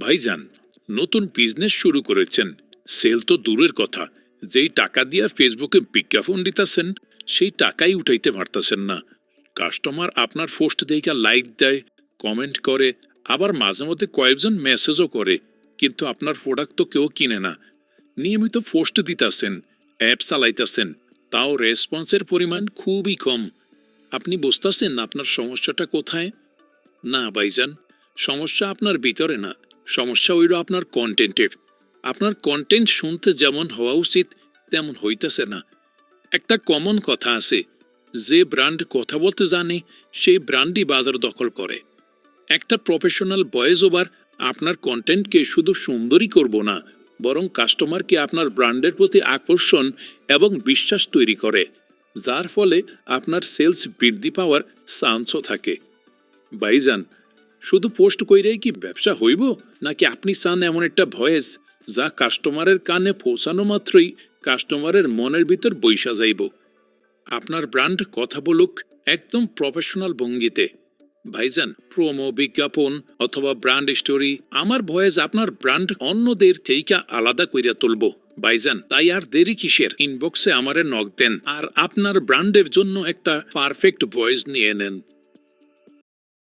ভাইজান, নতুন বিজনেস শুরু করেছেন। সেল তো দূরের কথা। যেই টাকা দিয়া ফেসবুকে বিজ্ঞাপন দিতেছেন সেই টাকাই উঠাইতে পারতেছেন না। কাস্টমার আপনার পোস্ট দেখে লাইক দেয় কমেন্ট করে, আবার মাঝে মধ্যে কয়েকজন মেসেজও করে, কিন্তু আপনার প্রোডাক্ট তো কেউ কিনে না। নিয়মিত পোস্ট দিতেছেন অ্যাপ চালাইতেছেন, তাও রেসপন্সের পরিমাণ খুবই কম। আপনি বুঝতেছেন আপনার সমস্যাটা কোথায়? না ভাইজান, সমস্যা আপনার ভিতরে না। সমস্যা হইল আপনার কন্টেন্টের আপনার কন্টেন্ট শুনতে যেমন হওয়া উচিত, তেমন হইতেছে না। একটা কমন কথা আছে, যে ব্র্যান্ড কথা বলতে জানে, সেই ব্র্যান্ডই বাজার দখল করে। একটা প্রফেশনাল ভয়েস ওভার আপনার কন্টেন্টকে শুধু সুন্দরই করব না, বরং কাস্টমারকে আপনার ব্র্যান্ডের প্রতি আকর্ষণ এবং বিশ্বাস তৈরি করে, যার ফলে আপনার সেলস বৃদ্ধি পাওয়ার চান্সও থাকে। ভাইজান শুধু পোস্ট কইরেই কি ব্যবসা হইব? নাকি আপনি চান এমন একটা ভয়েস যা কাস্টমারের কানে পৌঁছানো মাত্রই কাস্টমারের মনের ভিতর বৈশা যাইব? আপনার ব্র্যান্ড কথা বলুক একদম প্রফেশনাল ভঙ্গিতে। ভাইজান, প্রোমো, বিজ্ঞাপন অথবা ব্র্যান্ড স্টোরি, আমার ভয়েস আপনার ব্র্যান্ড অন্যদের থেকে আলাদা কইরা তুলব। ভাইজান, তাই আর দেরি কিসের? ইনবক্সে আমারে নক দেন আর আপনার ব্র্যান্ডের জন্য একটা পারফেক্ট ভয়েস নিয়ে নেন।